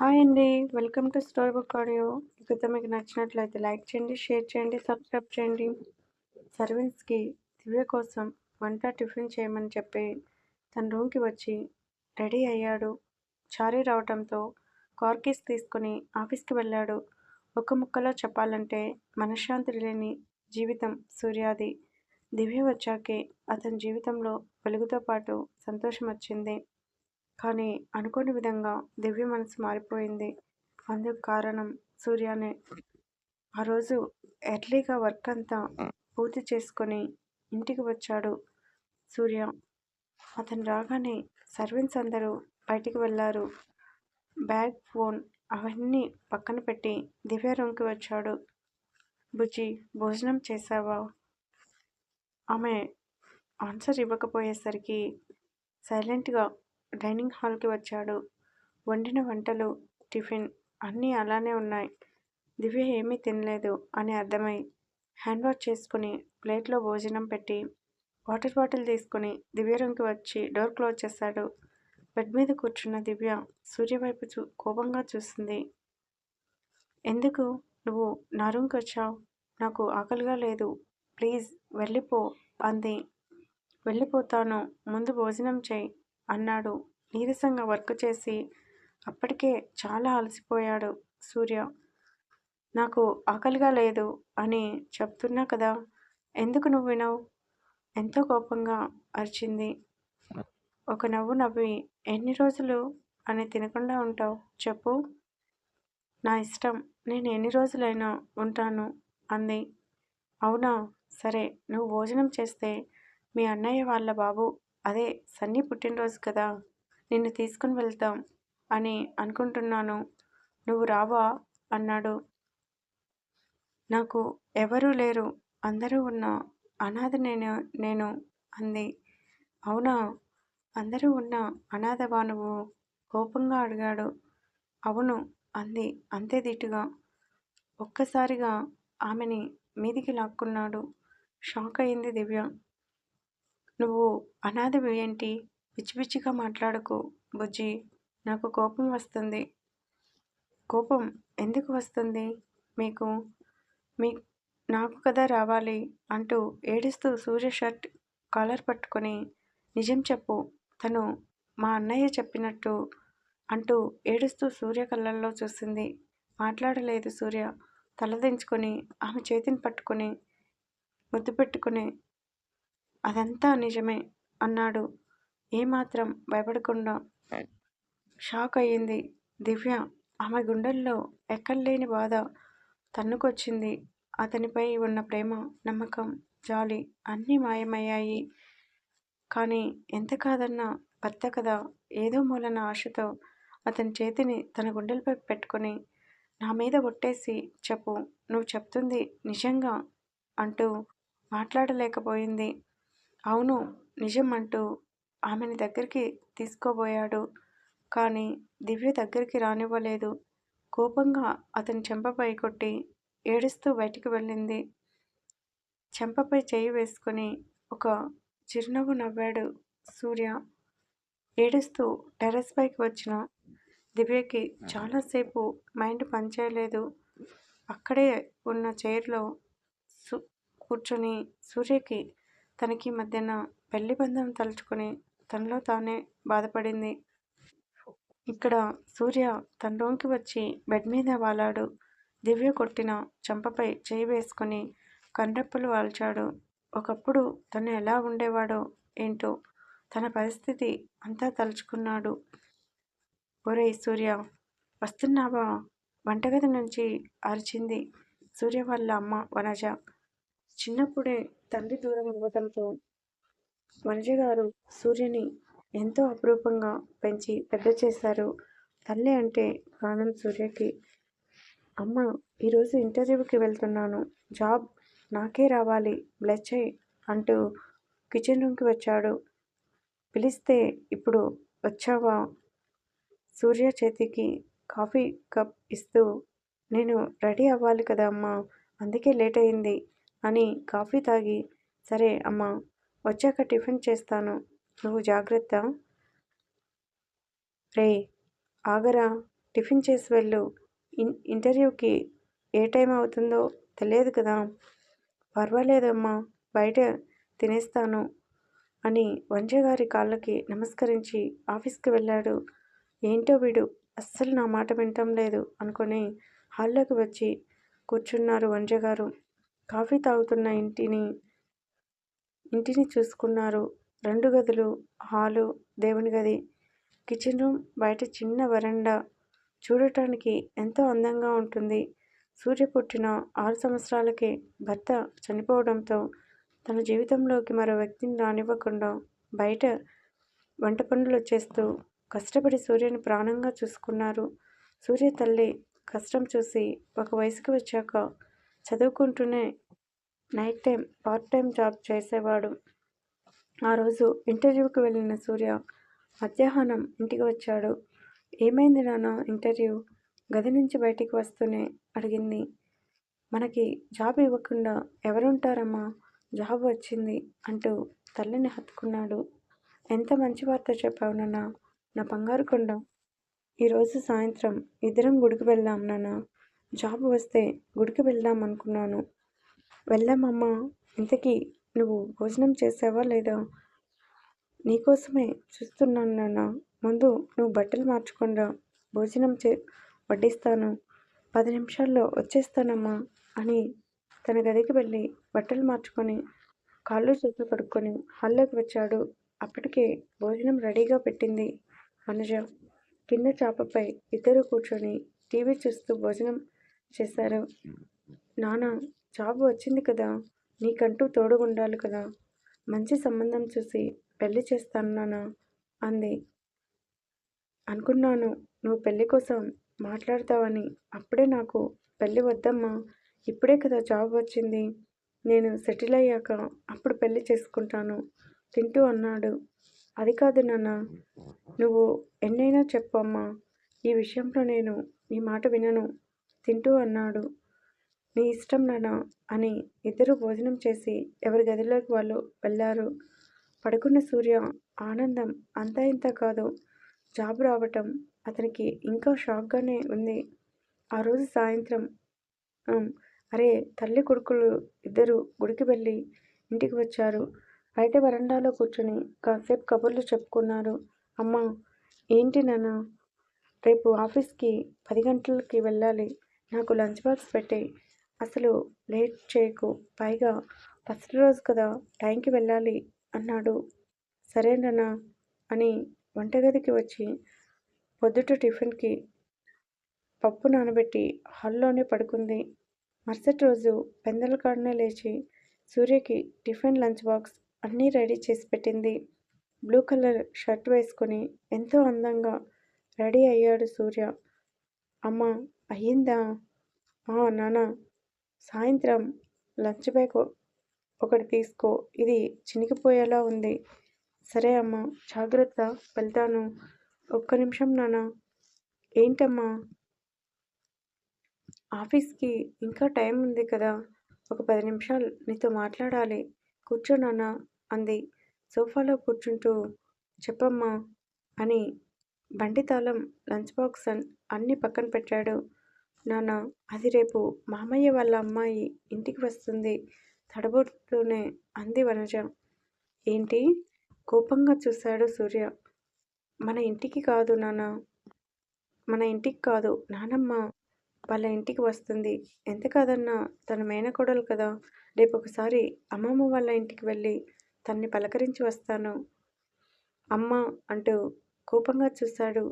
Hi అండి. Welcome to story book audio. ఈ మీకు నచ్చినట్లయితే లైక్ చేయండి షేర్ చేయండి సబ్స్క్రైబ్ చేయండి. సర్వెంట్స్కి దివ్య కోసం వంట టిఫిన్ చేయమని చెప్పి తన రూమ్కి వచ్చి రెడీ అయ్యాడు. చారీ రావడంతో కార్ కీస్ తీసుకుని ఆఫీస్కి వెళ్ళాడు. ఒక ముక్కలో చెప్పాలంటే మనశ్శాంతి లేని జీవితం సూర్యాది. దివ్య వచ్చాకే అతని జీవితంలో వెలుగుతో పాటు సంతోషం వచ్చింది. కానీ అనుకోని విధంగా దివ్య మనసు మారిపోయింది. అందుకు కారణం సూర్యనే. ఆ రోజు ఎర్లీగా వర్క్ అంతా పూర్తి చేసుకొని ఇంటికి వచ్చాడు సూర్య. అతను రాగానే సర్వెంట్స్ అందరూ బయటికి వెళ్ళారు బ్యాగ్ ఫోన్ అవన్నీ పక్కన పెట్టి దివ్య రూమ్కి వచ్చాడు. బుజ్జి భోజనం చేశావా? ఆమె ఆన్సర్ ఇవ్వకపోయేసరికి సైలెంట్గా డైనింగ్ హాల్కి వచ్చాడు. వండిన వంటలు టిఫిన్ అన్నీ అలానే ఉన్నాయి. దివ్య ఏమీ తినలేదు అని అర్థమై హ్యాండ్ వాష్ చేసుకుని ప్లేట్లో భోజనం పెట్టి వాటర్ బాటిల్ తీసుకుని దివ్య రూమ్కి వచ్చి డోర్ క్లోజ్ చేశాడు బెడ్ మీద కూర్చున్న దివ్య సూర్య వైపు చూ కోపంగా చూస్తుంది. ఎందుకు? నువ్వు నా రూమ్కి వచ్చావు. నాకు ఆకలిగా లేదు. ప్లీజ్ వెళ్ళిపో అంది. వెళ్ళిపోతాను. ముందు భోజనం చేయి. అన్నాడు. నీరసంగా వర్క్ చేసి అప్పటికే చాలా అలసిపోయాడు సూర్య. నాకు ఆకలిగా లేదు అని చెప్తున్నా కదా ఎందుకు నువ్వు వినవు? ఎంతో కోపంగా అరిచింది. ఒక నవ్వు నవ్వి ఎన్ని రోజులు అని తినకుండా ఉంటావు? చెప్పు. నా ఇష్టం నేను ఎన్ని రోజులైనా ఉంటాను అంది. అవునా సరే నువ్వు భోజనం చేస్తే మీ అన్నయ్య వాళ్ళ బాబు అదే సన్నీ పుట్టినరోజు కదా నిన్ను తీసుకుని వెళ్తాం అని అనుకుంటున్నాను. నువ్వు రావా? అన్నాడు. నాకు ఎవరూ లేరు అందరూ ఉన్న అనాథ నేను నేను అంది. అవునా? అందరూ ఉన్న అనాథవా నువ్వు? కోపంగా అడిగాడు. అవును అంది అంతే దిట్టుగా ఒక్కసారిగా ఆమెని మీదికి లాక్కున్నాడు. షాక్ అయింది దివ్య. నువ్వు అనాథవి ఏంటి? పిచ్చి పిచ్చిగా మాట్లాడకు బుజ్జి. నాకు కోపం వస్తుంది. కోపం ఎందుకు వస్తుంది? మీకు మీ నాకు కదా రావాలి అంటూ ఏడుస్తూ సూర్య షర్ట్ కాలర్ పట్టుకొని నిజం చెప్పు తను మా అన్నయ్య చెప్పినట్టు అంటూ ఏడుస్తూ సూర్య కళ్ళల్లో చూసింది మాట్లాడలేదు సూర్య. తలదించుకొని ఆమె చేతిని పట్టుకొని ముద్దు పెట్టుకుని అదంతా నిజమే. అన్నాడు. ఏమాత్రం భయపడకుండా షాక్ అయ్యింది దివ్య. ఆమె గుండెల్లో ఎక్కడలేని బాధ తన్నుకొచ్చింది. అతనిపై ఉన్న ప్రేమ నమ్మకం జాలి అన్నీ మాయమయ్యాయి. కానీ ఎంత కాదన్నా భర్త కదా ఏదో మూలన ఆశతో అతని చేతిని తన గుండెలపై పెట్టుకొని నా మీద ఒట్టేసి చెప్పు నువ్వు చెప్తుంది నిజంగా అంటూ మాట్లాడలేకపోయింది. అవును నిజం అంటూ ఆమెని దగ్గరికి తీసుకోబోయాడు. కానీ దివ్య దగ్గరికి రానివ్వలేదు. కోపంగా అతని చెంపపై కొట్టి ఏడుస్తూ బయటికి వెళ్ళింది. చెంపపై చేయి వేసుకొని ఒక చిరునవ్వు నవ్వాడు సూర్య. ఏడుస్తూ టెర్రస్ పైకి వచ్చిన దివ్యకి చాలాసేపు మైండ్ పనిచేయలేదు. అక్కడే ఉన్న చైర్లో సు కూర్చొని సూర్యకి తనకి మధ్యన పెళ్ళి బంధం తలుచుకుని తనలో తానే బాధపడింది. ఇక్కడ సూర్య తన రూమ్కి వచ్చి బెడ్ మీద వాలాడు. దివ్య కొట్టిన చెంపపై చేయి వేసుకొని కండ్రప్పులు వాల్చాడు. ఒకప్పుడు తను ఎలా ఉండేవాడో ఏంటో తన పరిస్థితి అంతా తలుచుకున్నాడు. ఒరే సూర్య వస్తున్నావా? వంటగది నుంచి అరిచింది సూర్య వాళ్ళ అమ్మ వనజ. చిన్నప్పుడే తండ్రి దూరం అవ్వడంతో వనజ గారు సూర్యని ఎంతో అపురూపంగా పెంచి పెద్ద చేశారు. తల్లి అంటే ప్రాణం సూర్యకి. అమ్మ ఈరోజు ఇంటర్వ్యూకి వెళ్తున్నాను. జాబ్ నాకే రావాలి బ్లెస్ చేయి అంటూ కిచెన్ రూమ్కి వచ్చాడు. పిలిస్తే ఇప్పుడు వచ్చావా? సూర్య చేతికి కాఫీ కప్ ఇస్తూ నేను రెడీ అవ్వాలి కదా అమ్మా అందుకే లేట్ అయింది. అని కాఫీ తాగి సరే అమ్మా వచ్చాక టిఫిన్ చేస్తాను. నువ్వు జాగ్రత్త. రే ఆగరా టిఫిన్ చేసి వెళ్ళు. ఇన్ ఇంటర్వ్యూకి ఏ టైం అవుతుందో తెలియదు కదా. పర్వాలేదమ్మా బయట తినేస్తాను అని వంజగారి కాళ్ళకి నమస్కరించి ఆఫీస్కి వెళ్ళాడు. ఏంటో వీడు అస్సలు నా మాట వినటం లేదు అనుకొని హాల్లోకి వచ్చి కూర్చున్నారు వంజగారు కాఫీ తాగుతున్న ఇంటిని ఇంటిని చూసుకున్నారు. రెండు గదులు హాలు దేవుని గది. కిచెన్ రూమ్ బయట చిన్న వరండా. చూడటానికి ఎంతో అందంగా ఉంటుంది. సూర్య పుట్టిన ఆరు సంవత్సరాలకే భర్త చనిపోవడంతో తన జీవితంలోకి మరో వ్యక్తిని రానివ్వకుండా బయట వంట పనులు చేస్తూ కష్టపడి సూర్యని ప్రాణంగా చూసుకున్నారు. సూర్య తల్లి కష్టం చూసి ఒక వయసుకు వచ్చాక చదువుకుంటూనే night time part time job చేసేవాడు. ఆ రోజు ఇంటర్వ్యూకి వెళ్ళిన సూర్య మధ్యాహ్నం ఇంటికి వచ్చాడు. ఏమైంది నాన్న ఇంటర్వ్యూ గది నుంచి బయటికి వస్తూనే అడిగింది. మనకి జాబ్ ఇవ్వకుండా ఎవరుంటారమ్మా? జాబ్ వచ్చింది అంటూ తల్లిని హత్తుకున్నాడు. ఎంత మంచి వార్త చెప్పావు నాన్న? నా బంగారు కొండ. ఈరోజు సాయంత్రం ఇద్దరం గుడికి వెళ్దాం నాన్న. జాబ్ వస్తే గుడికి వెళ్దాం అనుకున్నాను. వెళ్దామమ్మా ఇంతకీ నువ్వు భోజనం చేసావా లేదా? నీకోసమే చూస్తున్నాను నాన్న. ముందు నువ్వు బట్టలు మార్చకుండా. భోజనం చే వడ్డిస్తాను. పది నిమిషాల్లో వచ్చేస్తానమ్మా అని తన గదికి వెళ్ళి బట్టలు మార్చుకొని కాళ్ళు చేతులు కడుక్కొని హాల్లోకి వచ్చాడు. అప్పటికే భోజనం రెడీగా పెట్టింది అనుజ. కింద చాపపై ఇద్దరు కూర్చొని టీవీ చూస్తూ భోజనం చేశారు. నాన్న జాబ్ వచ్చింది కదా నీకంటూ తోడుగుండాలి కదా మంచి సంబంధం చూసి పెళ్ళి చేస్తాను నాన్న అంది. అనుకున్నాను నువ్వు పెళ్ళి కోసం మాట్లాడతావని అప్పుడే నాకు పెళ్ళి వద్దమ్మా ఇప్పుడే కదా జాబ్ వచ్చింది నేను సెటిల్ అయ్యాక అప్పుడు పెళ్ళి చేసుకుంటాను తింటూ అన్నాడు. అది కాదు నాన్న నువ్వు ఎన్నైనా చెప్పమ్మా ఈ విషయంలో నేను నీ మాట వినను తింటూ అన్నాడు. నీ ఇష్టం నాన్న అని ఇద్దరు భోజనం చేసి ఎవరి గదిలోకి వాళ్ళు వెళ్ళారు. పడుకున్న సూర్య ఆనందం అంతా ఇంత కాదు. జాబ్ రావటం అతనికి ఇంకా షాక్గానే ఉంది. ఆ రోజు సాయంత్రం అరే తల్లి కొడుకులు ఇద్దరు గుడికి వెళ్ళి ఇంటికి వచ్చారు. బయట వరండాలో కూర్చొని కాసేపు కబుర్లు చెప్పుకున్నారు. అమ్మ ఏంటి నాన్న? రేపు ఆఫీస్కి పది గంటలకి వెళ్ళాలి. నాకు లంచ్ బాక్స్ పెట్టే. అసలు లేట్ చేయకు. పైగా ఫస్ట్ రోజు కదా టైంకి వెళ్ళాలి అన్నాడు. సరేనన్నా అని వంటగదికి వచ్చి పొద్దుట టిఫిన్కి పప్పు నానబెట్టి హాల్లోనే పడుకుంది. మరుసటి రోజు పెందల కాడనే లేచి సూర్యకి టిఫిన్ లంచ్ బాక్స్ అన్నీ రెడీ చేసి పెట్టింది. బ్లూ కలర్ షర్ట్ వేసుకొని ఎంతో అందంగా రెడీ అయ్యాడు సూర్య. అమ్మ అయ్యిందా నాన్న సాయంత్రం లంచ్ బ్యాగ్ ఒకటి తీసుకో. ఇది చినిగిపోయేలా ఉంది. సరే అమ్మ జాగ్రత్త వెళ్తాను. ఒక్క నిమిషం నాన్న. ఏంటమ్మా? ఆఫీస్కి ఇంకా టైం ఉంది కదా. ఒక పది నిమిషాలు నీతో మాట్లాడాలి. కూర్చో నాన్న అంది. సోఫాలో కూర్చుంటూ చెప్పమ్మా అని బండి తాళం లంచ్ బాక్స్ అన్ని పక్కన పెట్టాడు. నాన్న అది రేపు మామయ్య వాళ్ళ అమ్మాయి ఇంటికి వస్తుంది. తడబడుతూనే అంది వనజ. ఏంటి? కోపంగా చూశాడు సూర్య. మన ఇంటికి కాదు నాన్న. మన ఇంటికి కాదు. నానమ్మ వాళ్ళ ఇంటికి వస్తుంది. ఎంత కాదన్నా తన మేనకోడలు కదా. రేపు ఒకసారి అమ్మమ్మ వాళ్ళ ఇంటికి వెళ్ళి తన్ని పలకరించి వస్తాను. అమ్మ అంటూ కోపంగా చూశాడు.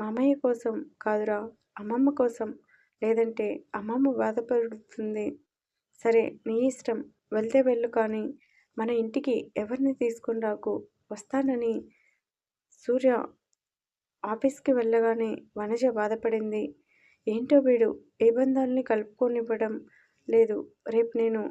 మామయ్య కోసం కాదురా అమ్మమ్మ కోసం లేదంటే అమ్మమ్మ బాధపడుతుంది. సరే నీ ఇష్టం. వెళ్తే వెళ్ళు కానీ మన ఇంటికి ఎవరిని తీసుకుని రాకు. వస్తానని సూర్య ఆఫీస్కి వెళ్ళగానే వనజ బాధపడింది. ఏంటో వీడు ఏ బంధాలని కలుపుకొనివ్వడం లేదు. రేపు నేను